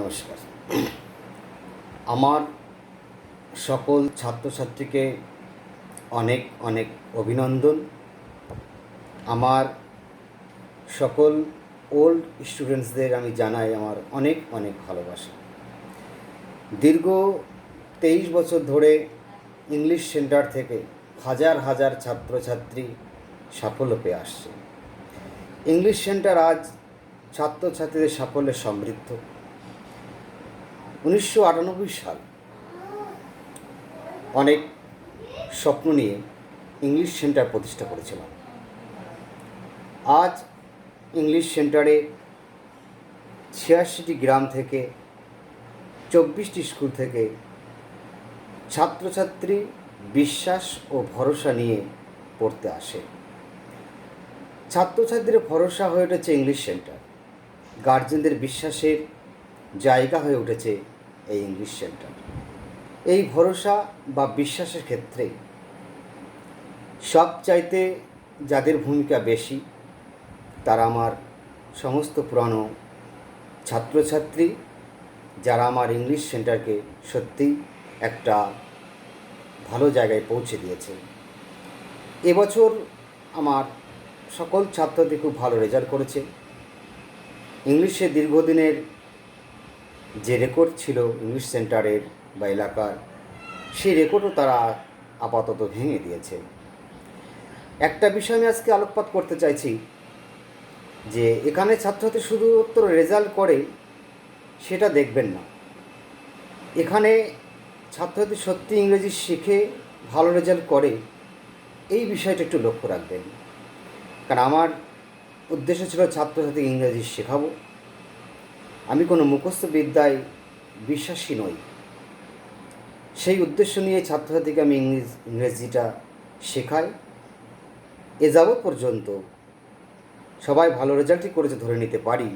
নমস্কার। আমার সকল ছাত্রছাত্রীকে অনেক অনেক অভিনন্দন। আমার সকল ওল্ড স্টুডেন্টসদের আমি জানাই আমার অনেক অনেক ভালোবাসা। দীর্ঘ তেইশ বছর ধরে ইংলিশ সেন্টার থেকে হাজার হাজার ছাত্রছাত্রী সাফল্য পেয়ে আসছে। ইংলিশ সেন্টার আজ ছাত্রছাত্রীদের সাফল্যে সমৃদ্ধ। উনিশশো আটানব্বই সাল অনেক স্বপ্ন নিয়ে ইংলিশ সেন্টার প্রতিষ্ঠা করেছিলাম। আজ ইংলিশ সেন্টারে ছিয়াশিটি গ্রাম থেকে চব্বিশটি স্কুল থেকে ছাত্রছাত্রী বিশ্বাস ও ভরসা নিয়ে পড়তে আসে। ছাত্রছাত্রীদের ভরসা হয়ে উঠেছে ইংলিশ সেন্টার। গার্জেনদের বিশ্বাসের জায়গা হয়ে উঠেছে এই ইংলিশ সেন্টার এই ভরসা বা বিশ্বাসের ক্ষেত্রে সব চাইতে যাদের ভূমিকা বেশি, তারা আমার সমস্ত পুরানো ছাত্রছাত্রী, যারা আমার ইংলিশ সেন্টারকে সত্যিই একটা ভালো জায়গায় পৌঁছে দিয়েছে। এবছর আমার সকল ছাত্রদের খুব ভালো রেজাল্ট করেছে। ইংলিশে দীর্ঘদিনের যে রেকর্ড ছিল ইংলিশ সেন্টারের বা এলাকার, সেই রেকর্ডও তারা আপাতত ভেঙে দিয়েছে। একটা বিষয় আমি আজকে আলোকপাত করতে চাইছি, যে এখানে ছাত্রছাত্রী শুধুমাত্র রেজাল্ট করে, সেটা দেখবেন না। এখানে ছাত্রছাত্রী সত্যি ইংরেজি শিখে ভালো রেজাল্ট করে, এই বিষয়টা একটু লক্ষ্য রাখবেন। কারণ আমার উদ্দেশ্য ছিল ছাত্রছাত্রী ইংরেজি শেখাবো। আমি কোনো মুখস্থ বিদ্যায় বিশ্বাসী নই। সেই উদ্দেশ্য নিয়ে ছাত্রছাত্রীকে আমি ইংরেজ, ইংরেজিটা শেখাই। এ যাবৎ পর্যন্ত সবাই ভালো রেজাল্টই করেছে ধরে নিতে পারি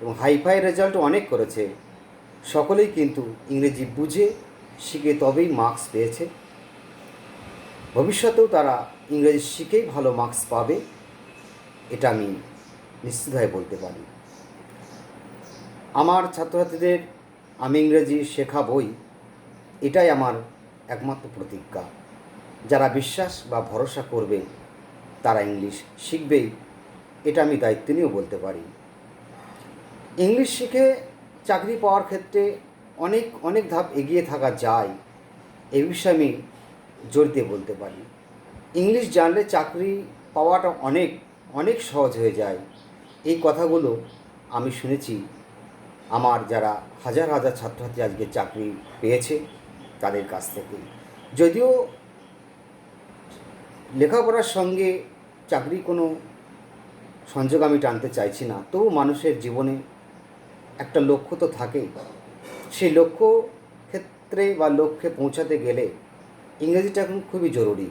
এবং হাইফাই রেজাল্টও অনেক করেছে। সকলেই কিন্তু ইংরেজি বুঝে, শিখে তবেই মার্কস পেয়েছে। ভবিষ্যতেও তারা ইংরেজি শিখেই ভালো মার্কস পাবে, এটা আমি নিশ্চিতভাবে বলতে পারি। আমার ছাত্রছাত্রীদের আমি ইংরেজি শেখাবই, এটাই আমার একমাত্র প্রতিজ্ঞা। যারা বিশ্বাস বা ভরসা করবে, তারা ইংলিশ শিখবেই এটা আমি দায়িত্ব নিয়েও বলতে পারি। ইংলিশ শিখে চাকরি পাওয়ার ক্ষেত্রে অনেক অনেক ধাপ এগিয়ে থাকা যায়, এ বিষয়ে আমি জোর দিয়ে বলতে পারি। ইংলিশ জানলে চাকরি পাওয়াটা অনেক অনেক সহজ হয়ে যায়। এই কথাগুলো আমি শুনেছি আমার যারা হাজার হাজার ছাত্রছাত্রী আজকে চাকরি পেয়েছে তাদের কাছ থেকে যদিও লেখাপড়ার সঙ্গে চাকরি কোনো সংযোগ আমি টানতে চাইছি না, তবু মানুষের জীবনে একটা লক্ষ্য তো থাকেই। সেই লক্ষ্য ক্ষেত্রে বা লক্ষ্যে পৌঁছাতে গেলে ইংরেজিটা এখন খুবই জরুরি।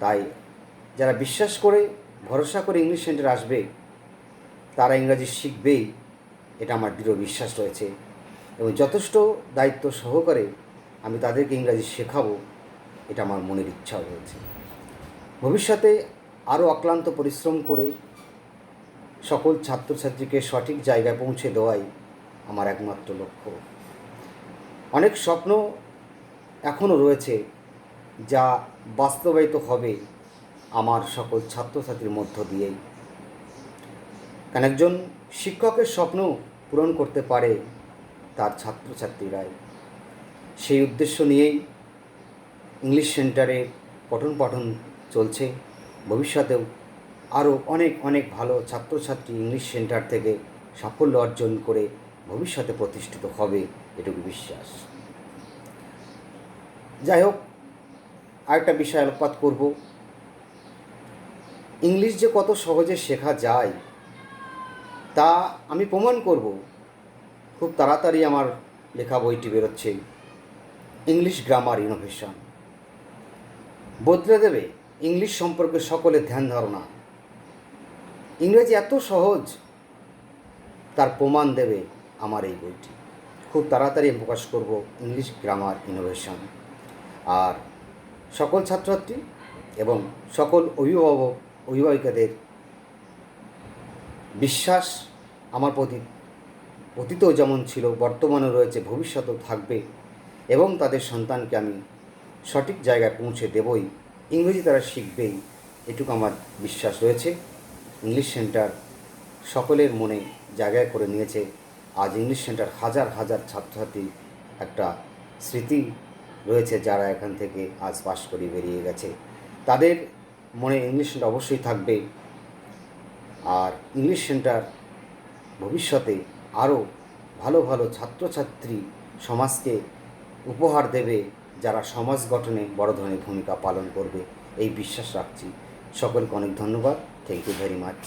তাই যারা বিশ্বাস করে, ভরসা করে ইংলিশ সেন্টার আসবে, তারা ইংরাজি শিখবেই। এটা আমার দৃঢ় বিশ্বাস রয়েছে। এবং যথেষ্ট দায়িত্ব সহকারে আমি তাদেরকে ইংরাজি শেখাবো, এটা আমার মনের ইচ্ছাও রয়েছে। ভবিষ্যতে আরও অক্লান্ত পরিশ্রম করে সকল ছাত্রছাত্রীকে সঠিক জায়গায় পৌঁছে দেওয়াই আমার একমাত্র লক্ষ্য। অনেক স্বপ্ন এখনও রয়েছে যা বাস্তবায়িত হবে আমার সকল ছাত্রছাত্রীর মধ্য দিয়েই। কারণ একজন শিক্ষকের স্বপ্ন পূরণ করতে পারে তার ছাত্রছাত্রীরাই। সেই উদ্দেশ্য নিয়েই ইংলিশ সেন্টারে পঠন পাঠন চলছে। ভবিষ্যতেও আরও অনেক অনেক ভালো ছাত্রছাত্রী ইংলিশ সেন্টার থেকে সাফল্য অর্জন করে ভবিষ্যতে প্রতিষ্ঠিত হবে এটুকু বিশ্বাস। যাই হোক, আরেকটা বিষয় আলোকপাত করব। ইংলিশ যে কত সহজে শেখা যায় তা আমি প্রমাণ করব। খুব তাড়াতাড়ি আমার লেখা বইটি বেরোচ্ছে। English grammar innovation. বদলে দেবে ইংলিশ সম্পর্কে সকলের ধ্যান ধারণা। ইংরেজি এত সহজ, তার প্রমাণ দেবে আমার এই বইটি। খুব তাড়াতাড়ি আমি প্রকাশ করব ইংলিশ গ্রামার ইনোভেশন। আর সকল ছাত্রছাত্রী এবং সকল অভিভাবক অভিভাবিকাদের বিশ্বাস আমার প্রতি অতীতেও যেমন ছিল, বর্তমানেও রয়েছে, ভবিষ্যতেও থাকবে এবং তাদের সন্তানকে আমি সঠিক জায়গায় পৌঁছে দেবই। ইংরেজি তারা শিখবেই, এটুকু আমার বিশ্বাস রয়েছে। ইংলিশ সেন্টার সকলের মনে জায়গায় করে নিয়েছে। আজ ইংলিশ সেন্টার হাজার হাজার ছাত্রছাত্রী একটা স্মৃতি রয়েছে যারা এখান থেকে আজ পাশ করে বেরিয়ে গেছে। তাদের মনে ইংলিশ সেন্টার অবশ্যই থাকবে। আর ইংলিশ সেন্টার ভবিষ্যতে আরও ভালো ভালো ছাত্রছাত্রী সমাজকে উপহার দেবে যারা সমাজ গঠনে বড় ধরনের ভূমিকা পালন করবে। এই বিশ্বাস রাখছি। সকলকে অনেক ধন্যবাদ। Thank you very much